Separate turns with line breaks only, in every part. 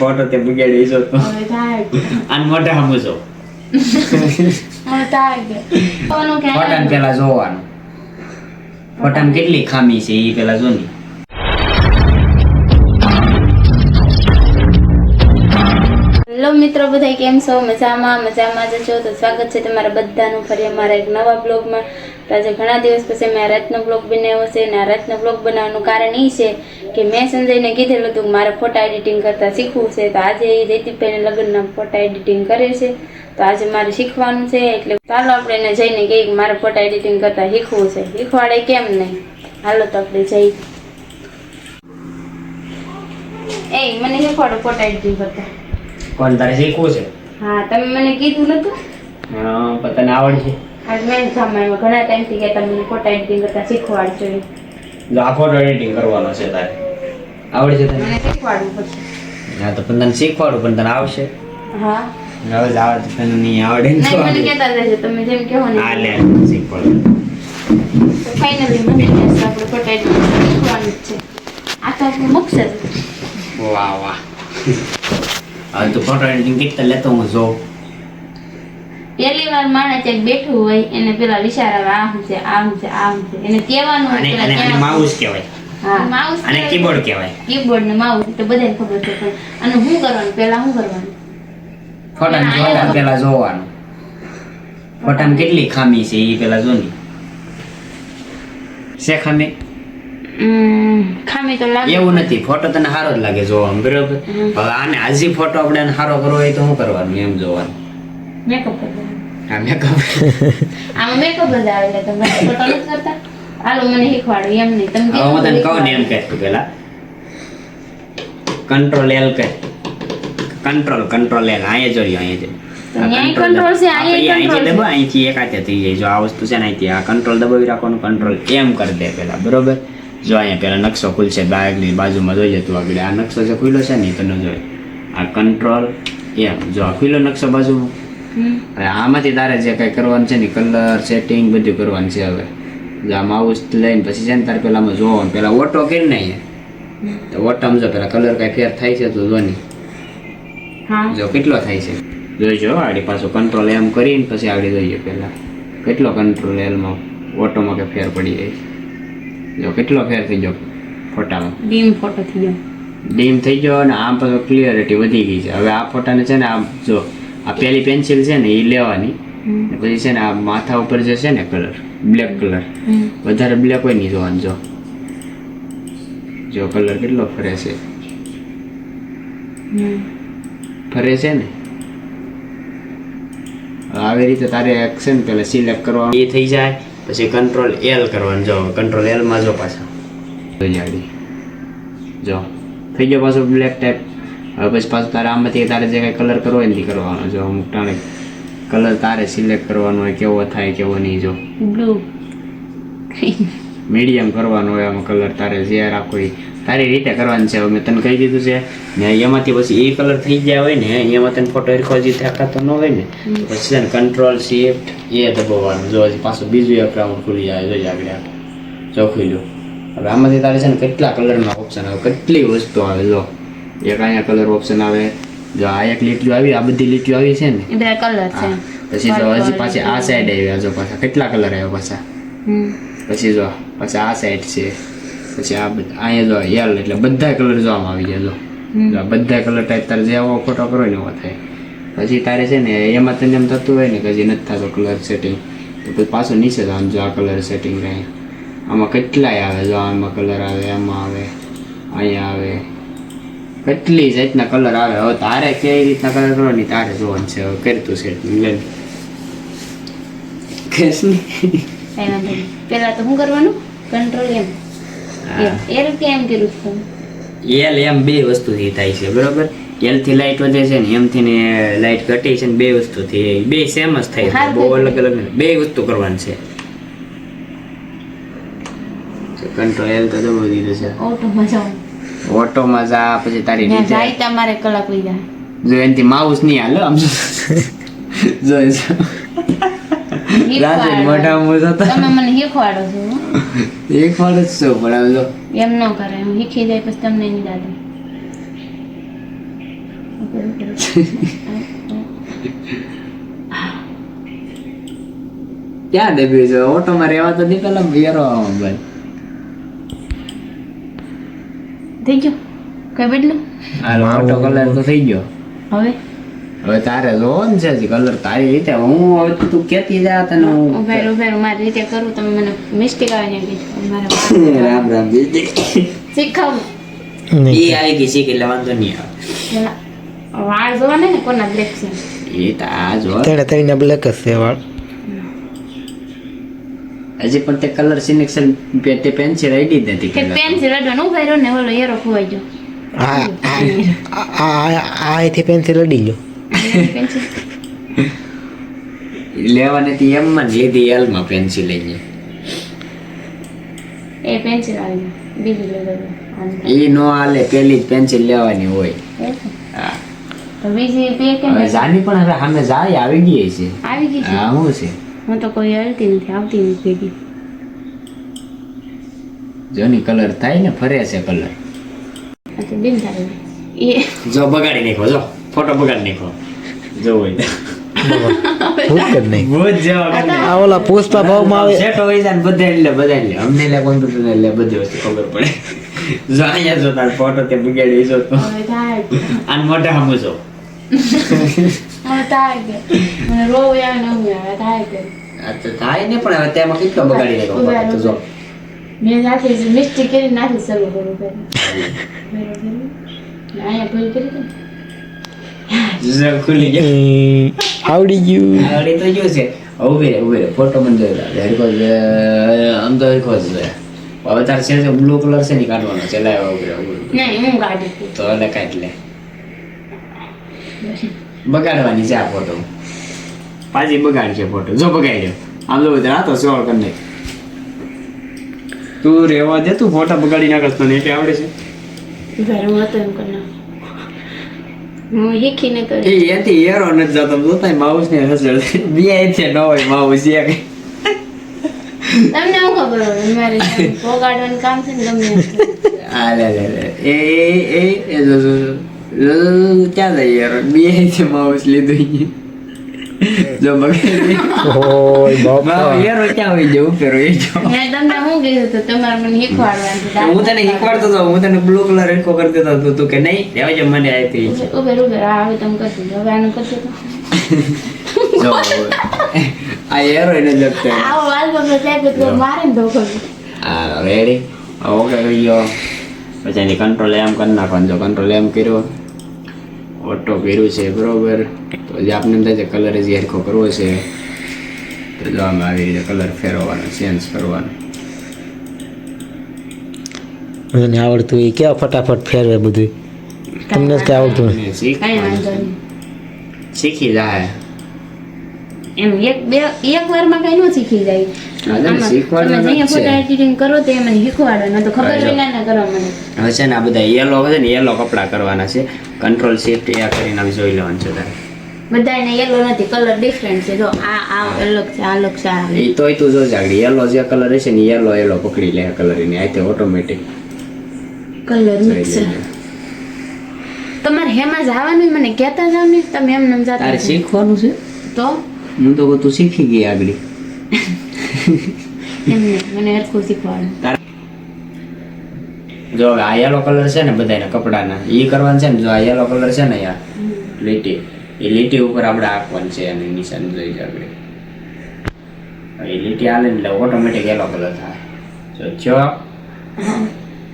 Photo તે. બગાડી જો. આન મોઢે સમજો ફોટાને પેલા જોવાનું. ફોટામાં કેટલી ખામી છે એ પેલા જોની.
હેલો મિત્રો બધા કેમ છો? મજામાં? મજામાં જ છો? તો સ્વાગત છે તમારા બધાનું ફરી અમારા એક નવા બ્લોગમાં. તો આજે ઘણા દિવસ પછી મેં રાતનો બ્લોગ બનાવ્યો છે અને આ રાતનો બ્લોગ બનાવવાનું કારણ એ છે કે મેં સંજયને કીધેલું હતું કે મારે ફોટા એડિટિંગ કરતાં શીખવું છે. તો આજે એ રેતીભાઈને લગ્નના ફોટા એડિટિંગ કરે છે. તો આજે મારે શીખવાનું છે એટલે ચાલો આપણે એને જઈને કહીએ કે મારે ફોટા એડિટિંગ કરતાં શીખવું છે. શીખવાડે કેમ નહીં? હાલો તો આપણે જઈ એ મને શીખવાડો ફોટા એડિટિંગ કરતા.
કોણ તારે શીખવું છે?
હા તમે મને કીધું નતું?
હા પણ તને આવડશે.
આજ મેં ઘણા ટાઈમથી કહેતા મને ફોટા એડિટિંગ કરતા શીખવાડજો એમ.
આ ફોટો એડિટિંગ કરવાનો છે તારે. આવડશે તને?
મને શીખવાડવું પડશે.
હા તો પણ તને શીખવાડું પણ તને આવશે.
હા.
હવે જ આવે તો તને નહીં આવડે ને
નહીં મને
આવડે.
કહેતા રહેજો તમે જેમ કહો ને
હા લે શીખવાડું.
તો ફાઇનલી મને કહેશે આપણે ફોટો એડિટિંગ શીખવાનું છે. આ તો આપણે મૂકશે
વાહ વાહ. હવે તો ફોટો એડિટિંગ કેટલા લેતો હું જોઉં
પહેલી વાર માણસ એક બેઠું હોય એને પેલા વિચાર આવે આ શું છે આ છે આ છે? એને કહેવાનું.
માઉસ કહેવાય.
હા. માઉસ
આને કીબોર્ડ કહેવાય.
કીબોર્ડ ને માઉસ તો બધાને ખબર છે પણ આનું શું કરવાનું પેલા શું કરવાનું?
ફોટાને જોવા પેલા જોવાનું. ફોટામાં કેટલી ખામી છે એ પેલા જોની. છે ખામી?
ખામી તો લાગે.
એવું નથી ફોટો તને સારો જ લાગે જોવા બરોબર. હવે આને હાજી ફોટો આપણે સારો કરવો હોય તો શું કરવાનું એમ જોવાનું.
મેકઅપ
હા મેકઅપ
આમાં મેકઅપ જ આવે એટલે તમે ફોટો નથી કરતા? હાલો મને શીખવાડો એમ નહીં. તમે
હું તને કહું ને એમ
શીખવાડો.
તું પેલા. કંટ્રોલ એલ કહે. કંટ્રોલ કંટ્રોલ એલ અહીંયા જો. અહીંયા
તો ન્યાય છે,
અહીંથી એક હાથે થઈ જાય. જો આ વસ્તુ છે ને અહીંથી આ કંટ્રોલ દબાવી રાખવાનું કંટ્રોલ એમ કરી દે પેલા બરોબર? જો અહીંયા પેલા નકશો ખુલશે બાગની બાજુમાં જોઈ જતું આગળ આ નકશો જે ખુલ્લો છે ને તને જોઈ. આ કંટ્રોલ એમ જો આ ખુલ્લો નકશો બાજુમાં. હવે આમાંથી તારે જે કંઈ કરવાનું છે ને કલર સેટિંગ બધું કરવાનું છે હવે. આ માઉસ લઈને પછી છે ને તારે પેલામાં જોવાનું. પેલા ઓટો કરી ને તો ઓટામાં જો પેલા કલર કાંઈ ફેર થાય છે તો જો નહીં જો કેટલો થાય છે? જોઈજો આડી પાછું કંટ્રોલ એમ કરીને પછી આગળ જોઈએ પહેલા કેટલો કંટ્રોલ એલમાં ઓટોમાં કે ફેર પડી જાય જો કેટલો ફેર થઈ ગયો ફોટામાં?
ડીમ ફોટો થઈ ગયો.
ડીમ થઈ ગયો અને આમ પાછો ક્લિયરિટી વધી ગઈ છે. હવે આ ફોટાને છે ને આમ જો આ પેલી પેન્સિલ છે ને એ લેવાની. પછી છે ને આ માથા ઉપર જે છે ને કલર બ્લેક કલર વધારે બ્લેક હોય નહીં જોવાનું જો. જો કલર કેટલો ફરે છે. ફરે છે ને? આવી રીતે તારે એક્શન પેલા સિલેક્ટ કરવાનું. એ થઈ જાય પછી કંટ્રોલ એલ કરવાનું જો. કંટ્રોલ એલમાં જો પાછા. જોઈ જાડી જો. થઈ ગયો પાછો બ્લેક ટાઈપ હવે પછી પાછું તારે આમાંથી તારે જે કાંઈ કલર કરવો ને કરવાનો. જો અમુક ટાણે કલર તારે સિલેક્ટ કરવાનો હોય કેવો થાય કેવો નહીં જો.
બ્લુ
મીડિયમ કરવાનો હોય આમાં કલર તારે જે રાખો એ. તારી રીતે કરવાનું છે. હવે મેં તને કહી દીધું છે ને એમાંથી પછી એ કલર થઈ ગયા હોય ને એમાં તને ફોટો હરખો હજી તો ન હોય ને પછી છે ને કંટ્રોલ શિફ્ટ એ દબાવવાનું. જો હજી પાછું બીજું એકાઉન્ટ ખુલી જાય જોઈએ આગળ આ. જો ખુલ્યું. હવે આમાંથી તારે છે ને કેટલા કલરના ઓપ્શન આવે કેટલી વસ્તુ આવે જો. એક અહીંયા કલર ઓપ્શન આવે? જો આ એક લીટીઓ આવી આ બધી લીટીઓ આવી છે ને?
બે કલર છે.
પછી જો હજી પાછી આ સાઈડ આવ્યા જો પાછા. કેટલા કલર આવ્યા પાછા? પછી જો પછી આ સાઈડ છે. પછી આ બધ- અહીંયા જો એલ એટલે બધા કલર જો આમાં આવી ગયા જો. બધા કલર ટાઈપ તારે જે આવો ફોટો કરો ને એવો થાય. પછી તારે છે ને એમાં તને એમ થતું હોય ને કે હજી નથી થતો કલર સેટિંગ તો પછી પાછું નીચે જવાનું જો આ કલર સેટિંગ રહે. આમાં કેટલાય આવે? જો આમાં કલર આવે આમાં આવે અહીંયા આવે. કેટલી જાતના કલર આવે? હવે તારે કઈ રીતના કલર કરવાની? તારે જોવાનું છે. હવે કરતું છે લે.
પેલા તો શું કરવાનું? કંટ્રોલ એમ એલ કેમ કર્યું છે
એલ એમ બે વસ્તુથી થાય છે. બરોબર? એલથી લાઈટ વધે છે ને એમ થી ને લાઈટ ઘટે છે ને બે વસ્તુથી. બે સેમ જ થાય. છે બહુ અલગ અલગ બે વસ્તુ કરવાની છે. કંટ્રોલ એલ તો દબાવી દીધું છે.
ઓટોમાં જવાનું
ઓટોમાં જા પછી તારી
ત્યાં જાય તમારે કલાક લીધા
જો એનથી માઉસ નહીં હાલો આમ જો. રાજે મોઢા મોઢ હતા.
તમે મને શીખવાડો છો
શીખવાડો જ છો પણ આમ જો.
એમ ન કરે એમ શીખી જાય પછી તમને નહીં દાદા.
ક્યાં દબ્યું છે? ઓટોમાં રહેવા તો દે પેલા બેરો ભાઈ.
થઈ ગયો? કઈ બદલું?
હાલો ઓટો કલર તો થઈ ગયો.
હવે?
હવે તારે જોવો ને છે કલર તારી રીતે. હું હવે તું કેતી જા તને હું
ઉભેર ઉભેર મારી રીતે કરું તમે મને મિસ્ટેક આવે ને મારે
રામ રામ
શીખવું.
એ આવી ગઈ શીખ એટલે વાંધો નહીં આવે.
વાળ જોવાના ને કોના બ્લેક છે.
એ તો આ જો
તેણે તેણીને બ્લેક જ છે વાળ.
હજી પણ તે કલર સિલેક્શન તે પેન્સિલ રેડી જ નથી
કે પેન્સિલ અડવાનું ઊભા રહ્યો ને ઓલો એરો ખોવાઈ ગયો.
આ આ આ આ પેન્સિલ અડી ગયો.
લેવાની હતી એમ માં જ લીધી એલમાં પેન્સિલ લઈને
એ પેન્સિલ આવી બીજી લઈ
એ નો હાલે પેલી જ પેન્સિલ લેવાની હોય. હા.
તો બીજી બે કેમ
જાની પણ હવે સામે જાય આવી ગઈ છે.
આવી ગઈ છે.
હા છે?
હું તો કોઈ હલતી નથી આવતી નથી ભેગી
જોની કલર થાય ને ફરે છે કલર.
અચ્છા બિન થાય એ
જો બગાડી નાખો જો. ફોટો બગાડી નાખો. જો હોય.
પુષ્પા ભાવમાં આવે.
સેટ છે ને બધાય લે બધાય લે. અમને લે કોમ્પ્યુટર લે બધી વસ્તુ ખબર પડે. જો અહીંયા જો તાર ફોટો તે બગાડી જો તો. આને મોઢા જો
હવે થાય. મને આવે થાય જ.
આ તો થાય ને પણ હવે તેમાં કેટલો બગાડી ફોટો તો જો.
મેં કરી નાખી શરૂ કરું પહેલા. અહીંયા ભૂલ કરી હતી
ખુલી ગયું.
આવડી ગયું.
આવડી તો ગયું છે. ઊભી રે ઊભી રે ફોટો મને જોઈ હરકો આમ તો હરકો જ છે. હવે તાર છે જે બ્લુ કલર છે ને કાઢવાનો છે. લાવ ઊભી રે
ઊભી હું કાઢી. હતી.
તો એટલે કાઢ લે. બગાડવાની છે આ ફોટો પાછી બગાડ છે ફોટો જો બગાડ્યો આમ જો બધા તો સોળ કરી નાખ તું રહેવા દે તું ફોટા બગાડી નાખસ તને એટલે આવડે છે
હું એમ કરી હું શીખીને
એ એથી એરો નથી જતો જોતા માઉસ ને હસડ બે છે ન હોય માઉસ એક
તમને શું ખબર હોય મારે જેમ કામ છે ને ગમે
આ લે લે લે એ એ એ જો, ક્યાં જાય એરો બે છે માઉસ લીધું. જો બગાડી
ઓય બાપા
એરો ક્યાં હોય છે ઉપર હોય જો
મેં તમને શું કીધું હતું તમારે મને શીખવાડવાનું.
હું તને શીખવાડતો હતો હું તને બ્લુ કલર એકો કરી દેતો હતો તું કે નહીં લેવા જે મને આપી
ઉભેર, ઉભેર ઉભેર આ હવે તમે કરજો હવે આનું કરજો તો
જો આ એરો એને લગતો
આવો વાલ બગડો સાહેબ તો મારે ને ધોકો
હા રેડી ઓકે ગયો પછી કંટ્રોલ એમ કરી નાખવાનું જો કંટ્રોલ એમ કર્યો ઓટો પહેર્યું છે બરોબર. તો જે આપણે એમ થાય છે કલર જ હેરખો કરવો છે તો જો આમાં આવી રીતે કલર ફેરવવાનો ચેન્જ કરવાનો.
મને આવડતું એ કેવા ફટાફટ ફેરવે બધું તમને જ આવડતું
શીખી જાય.
એમ એક બે એક વારમાં કઈ ન શીખી જાય.
જ છે. જો.
ના કરો મને.
હવે છે ને આ બધા યલો છે ને યલો કપડાં કરવાના છે. કંટ્રોલ શિફ્ટ એ કરીને આમ જોઈ લેવાનું છે તારે.
બધાને યેલો નથી કલર ડિફરન્ટ છે. જો આ આ અલગ છે આ અલગ છે આ
એ તોય તું જોજે આગળ. યેલો જે કલર હશે ને યેલો યેલો પકડી લે કલર એની. આતે ઓટોમેટિક
કલર મિક્સ તમારે હેમાં જવાનું મને કહેતા જાવ ને. તમે એમ નમ જાતા
તારે શીખવાનું છે?
તો?
હું તો તું શીખી ગઈ આગળ.
એમ મને હરખું શીખવાડું.
જો હવે આ યલો કલર છે ને બધાના કપડાના એ કરવાનું છે ને જો આ યલો કલર છે ને યાર લીટી એ લીટી ઉપર આપણે આંકવાનું છે અને નિશાન જોઈ જ આપણે એ લીટી આલે એટલે ઓટોમેટિક યલો કલર થાય. જો જો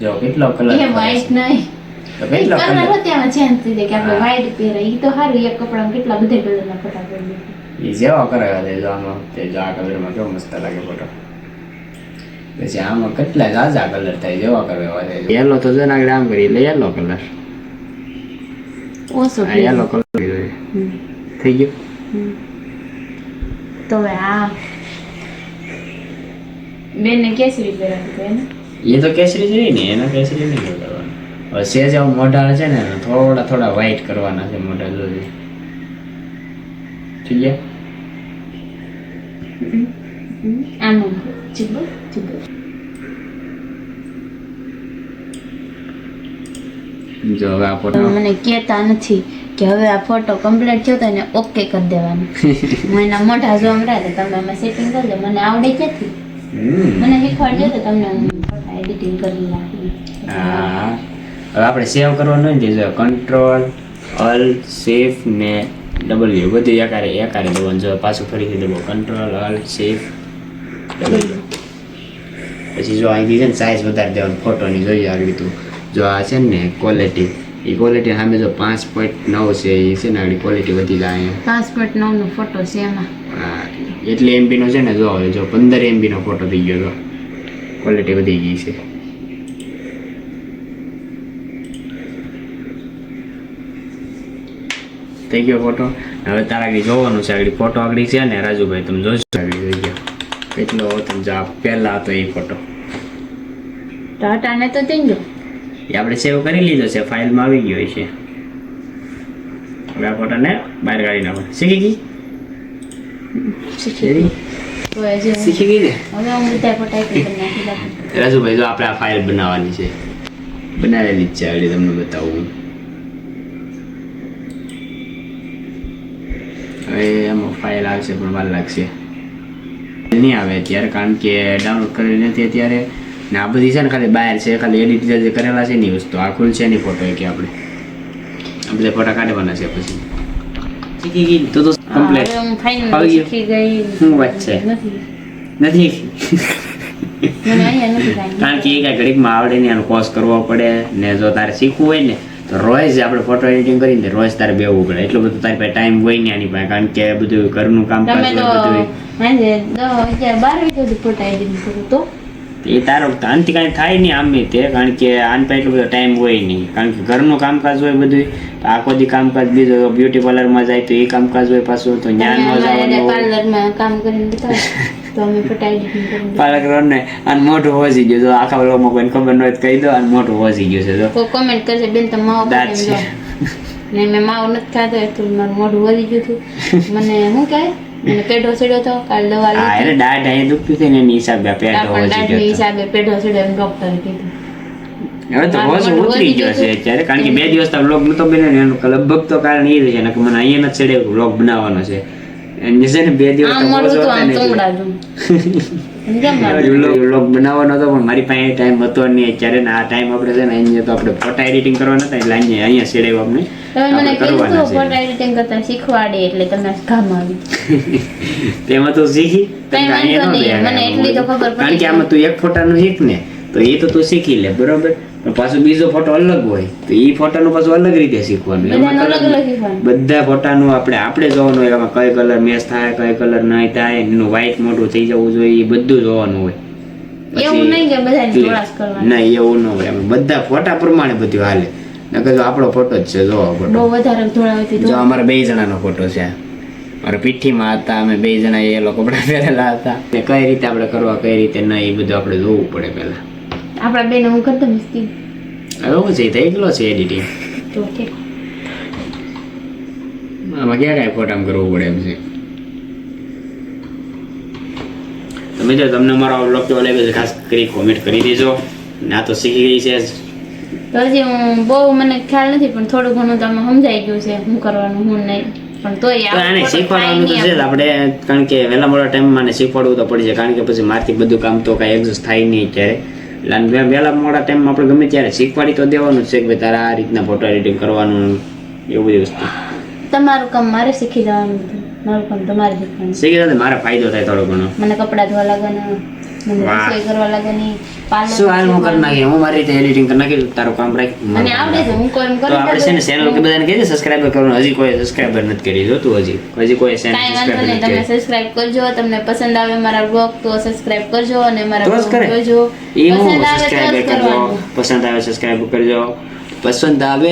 જો કેટલો કલર
એ વ્હાઈટ નહીં.
તો કેટલો
કલર અત્યારમાં ચેન્જ થઈ જાય કે આપણે. વ્હાઈટ પહેરે એ તો સારું એક કપડામાં કેટલા બધા કલરના ફોટા પડી
જેવો કરાવ્યો છે જો આમાં તે જો આ કલરમાં કેવો મસ્ત લાગે ફોટો પછી આમાં કેટલા ઝાઝા કલર થાય જેવા કરાવ્યો છે યલો તો જો ને આગળ આમ કરી એટલે યલો કલર
ઓછો
યલો કલર. થઈ ગયો.
તો આ બેનને કેસરી પહેરાવી
એ તો કેસરી જ રહી ને એના કેસરી નહીં કરવાનું હવે સેજ આવું મોઢા છે ને થોડા થોડા વ્હાઈટ કરવાના છે મોઢા ઠીક છે
આનું ચીબુ ચીબુ
જો હવે આ ફોટો
મને કહેતા નથી કે હવે આ ફોટો કમ્પ્લીટ થયો તો એને ઓકે કરી દેવાનો મને મોઢા જોવા મળ્યા તો તમે એમાં સેટિંગ કરી દો મને આવડે ક્યાંથી. મને શીખવાડજો તો તમને એડિટિંગ કરી નાખી
હા હવે આપણે સેવ કરવાનું હોય ને જો કંટ્રોલ અલ સેફ ને ડબલ્યુ બધું એકારે એકારે દબાવવાનું જો પાછું ફરીથી દબાવો. કંટ્રોલ અલ સેફ ડબલ્યુ પછી જો અહીંથી છે ને સાઇઝ વધારી દેવાનું ફોટોની જોઈએ આગળ તું જો આ છે ને ક્વોલિટી એ ક્વોલિટી સામે જો પાંચ પોઈન્ટ નવ છે એ છે ને આગળ ક્વોલિટી વધી જાય
પાંચ પોઈન્ટ નવનો ફોટો છે એમાં.
હા, એટલે એમબીનો છે ને જો હવે જો પંદર એમબીનો ફોટો થઈ ગયો તો ક્વોલિટી વધી ગઈ છે. થઈ ગયો ફોટો હવે તારા આગળ જોવાનું છે. આગળ ફોટો આગળ છે ને રાજુભાઈ તમે જોશો આગળ જોઈ ગયો. કેટલો તમે જા પહેલા હતો એ ફોટો
ટાટાને તો થઈ ગયો.
એ આપણે સેવ કરી લીધો છે. ફાઇલમાં આવી ગયો છે. હવે આ ફોટાને બહાર કાઢી નાખો શીખી ગઈ?
શીખી
ગઈ. ને?
હવે હું બધા ફોટા એક કરી નાખી. દઉં
રાજુભાઈ જો આપણે આ ફાઇલ બનાવવાની છે. બનાવેલી જ છે. આવડી તમને બતાવું હવે એમાં ફાઇલ આવશે પણ વાર લાગશે. નહીં આવે અત્યારે કારણ કે ડાઉનલોડ કરેલી નથી અત્યારે. ને આ બધી છે ને ખાલી બહાર છે ખાલી એડિટ જે કરેલા છે ને વસ્તુ. આ ખુલશે નહીં ફોટો કે આપણે. આ બધા ફોટા કાઢવાના છે પછી. શીખી ગઈ તું તો કમ્પ્લીટ
હું
આવી ગયું.
શીખી ગઈ.
શું વાત છે?
નથી.
કારણ કે એ કાંઈ ઘડીકમાં આવડે નહીં એનો કોર્સ કરવો પડે ને જો તારે શીખવું હોય ને તો રોજ આપણે ફોટો એડિટિંગ કરીને રોજ તારે બેવું પડે. એટલું બધું તારી પાસે ટાઈમ હોય નહીં આની પાસે. કારણ કે બધું ઘરનું કામ એ તારો આનથી કાંઈ થાય નહીં આમ તે કારણ કે આન પાસે એટલો બધો ટાઈમ હોય નહીં. કારણ કે ઘરનું કામકાજ હોય બધું તો આખો દી કામકાજ બીજો બ્યુટી પાર્લરમાં જાય તો એ કામકાજ હોય પાછું તો જ્ઞાનમાં જવાનું
પાર્લરમાં કામ કરીને તો અમે કરીને
પાર્લર ને અને મોઢું હોસી ગયું. જો આખા વ્લોગમાં કોઈને ખબર ન હોય તો કહી દો અને મોઢું હોસી ગયું છે
તો કોમેન્ટ કરશે બેન તો માવો
છે.
ને મેં માવો નથી ખાતો એટલું મારું મોઢું વધી ગયું હતું. મને શું કહે? મને પેઢો ચડ્યો હતો કાલ દવા
હા એટલે દાઢ અહીં દુખતું છે ને એની હિસાબે પેઢો
વધી
ગયો હતો.
હિસાબે પેઢો ચડ્યો ડોક્ટરે કીધું.
હવે તો હોશ ઉતરી ગયો છે અત્યારે. કારણ કે બે દિવસ તો બ્લોગ નતો બન્યો ને એનું લગભગ તો કારણ એ જ છે. કે મને અહીંયા નથી ચડે બ્લોગ બનાવવાનો છે. છે ને બે દિવસ ને? વ્લોગ બનાવવાનો હતો પણ મારી પાસે ટાઈમ હતો નહીં. અત્યારે આ ટાઈમ આપણે છે ને અહીંયા તો આપણે ફોટા એડિટિંગ કરવાના હતા એટલે અહીંયા અહીંયા છેડાવ્યું આપણે
તમે મને કીધું ફોટા એડિટિંગ કરતા શીખવાડે એટલે તમને કામ આવી.
તેમાં તો શીખી? ન
મને એટલી તો ખબર
કારણ કે આમાં તું એક ફોટાનું શીખ ને તો એ તો તું શીખી લે બરોબર? પાછું બીજો ફોટો અલગ હોય. તો એ ફોટાનું પાછું અલગ રીતે શીખવાનું. એમાં
અલગ
બધા ફોટાનું આપણે આપણે જોવાનું હોય એમાં કઈ કલર મેચ થાય કઈ કલર નહીં થાય એનું વ્હાઈટ મોટું થઈ જવું જોઈએ એ બધું જોવાનું હોય.
એવું નહીં કે
નહીં એવું ન હોય. બધા ફોટા પ્રમાણે બધું હાલે. નકર જો આપણો ફોટો જ છે જો
બહુ
ફોટો.
વધારે
જો અમારા બે જણાનો ફોટો છે. મારા પીઠીમાં હતા અમે બે જણા એ લોકો કપડાં પહેરેલા હતા. કઈ રીતે આપણે કરવા કઈ રીતે નહીં એ બધું આપણે જોવું પડે પહેલા.
આપણા બેન હું કરતો મસ્તી.
એવું છે થઈ ગયેલો છે એડિટિંગ
તો
આમાં ક્યાં કાંઈ ફોટામાં કરવું પડે એમ છે? તો મિત્રો તમને મારો બ્લોગ કેવો લાગ્યો છે ખાસ કરી કોમેન્ટ કરી દેજો. ના તો શીખી ગઈ છે
તો હજી હું બહુ મને ખ્યાલ નથી પણ થોડું ઘણું તમે સમજાઈ ગયું છે શું કરવાનું શું નહીં. પણ તોય
આને શીખવાડવાનું તો છે આપણે કારણ કે વહેલા મોડા ટાઈમમાં આને શીખવાડવું તો પડશે કારણ કે પછી મારથી બધું કામ તો કાંઈ એક્ઝોસ્ટ થાય નહીં અત્યારે એટલે વહેલા મોડા ટાઈમમાં આપણે ગમે ત્યારે શીખવાડી તો દેવાનું છે કે તારે આ રીતના ફોટો એડિટિંગ કરવાનું એવું બધી વસ્તુ.
તમારું કામ મારે શીખી જવાનું મારું કામ તમારે શીખવાનું.
શીખી જવાનું મારે ફાયદો થાય થોડો ઘણો.
મને કપડાં ધોવા લાગવાના. રસોઈ કરવા લાગવાની
શું હાલ હું કરી નાખી હું મારી રીતે એડિટિંગ કરી નાખી તારું કામ રાખ.
મને આવડે છે હું કોઈ એમ
તો આપણે છે ને ચેનલ કે બધાને કહીએ સબસ્ક્રાઇબર કરવાનું. હજી કોઈ સબસ્ક્રાઇબર નથી કરી જોતું હજી. હજી કોઈ ચેનલ સબસ્ક્રાઇબર નથી
તમે સબસ્ક્રાઇબ કરજો તમને પસંદ આવે મારા બ્લોગ તો સબસ્ક્રાઇબ કરજો અને મારા
તો જ
જોજો.
એ હું
તો જ
સબસ્ક્રાઇબર કરજો. પસંદ આવે સબસ્ક્રાઇબ કરજો. પસંદ આવે